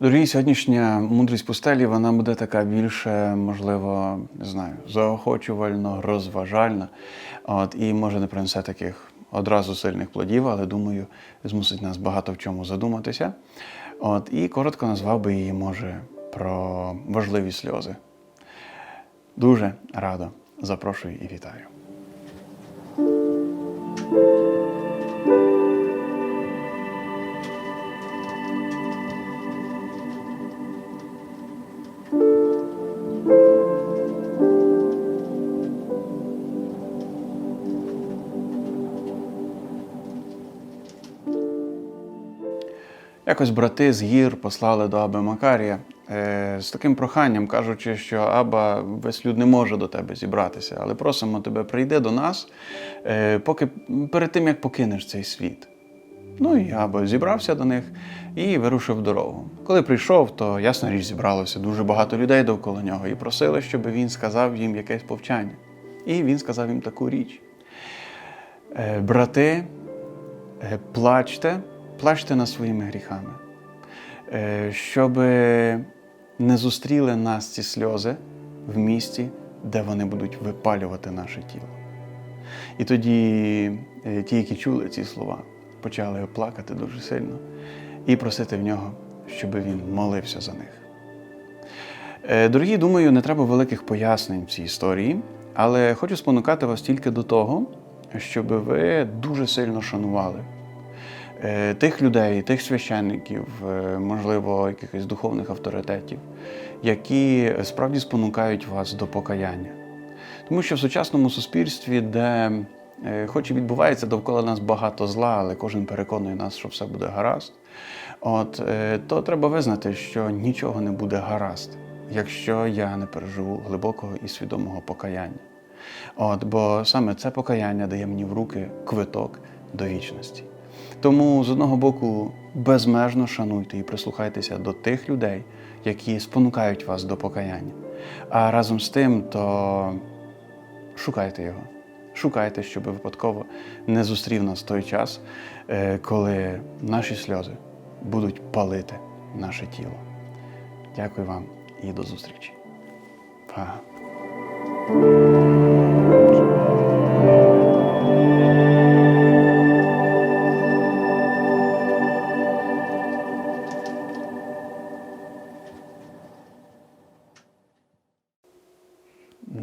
Дорогі, сьогоднішня мудрість пустелі, вона буде така більше, можливо, не знаю, заохочувально, розважальна. От, і може не принесе таких одразу сильних плодів, але думаю, змусить нас багато в чому задуматися. От, і коротко назвав би її, може, про важливі сльози. Дуже радо запрошую і вітаю. Якось брати з гір послали до Аби Макарія е, з таким проханням, кажучи, що Аба весь люд не може до тебе зібратися, але просимо тебе, прийди до нас, е, поки перед тим як покинеш цей світ. Ну і Аба зібрався до них і вирушив в дорогу. Коли прийшов, то ясна річ зібралося дуже багато людей довкола нього і просили, щоб він сказав їм якесь повчання. І він сказав їм таку річ: «Е, брати, е, плачте, плачте над своїми гріхами, е, щоб не зустріли нас ці сльози в місті, де вони будуть випалювати наше тіло. І тоді е, ті, які чули ці слова, почали плакати дуже сильно і просити в нього, щоб він молився за них. Е, Дорогі, думаю, не треба великих пояснень в цій історії, але хочу спонукати вас тільки до того, щоб ви дуже сильно шанували тих людей, тих священників, е, можливо, якихось духовних авторитетів, які справді спонукають вас до покаяння. Тому що в сучасному суспільстві, де е, хоч і відбувається довкола нас багато зла, але кожен переконує нас, що все буде гаразд, от, е, то треба визнати, що нічого не буде гаразд, якщо я не переживу глибокого і свідомого покаяння. От, бо саме це покаяння дає мені в руки квиток до вічності. Тому з одного боку безмежно шануйте і прислухайтеся до тих людей, які спонукають вас до покаяння. А разом з тим, то шукайте його. Шукайте, щоб випадково не зустрів нас той час, е, коли наші сльози будуть палити наше тіло. Дякую вам і до зустрічі. Па.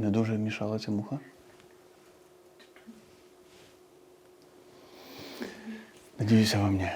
Не дуже мішала ця муха. Надіюся, вам ні.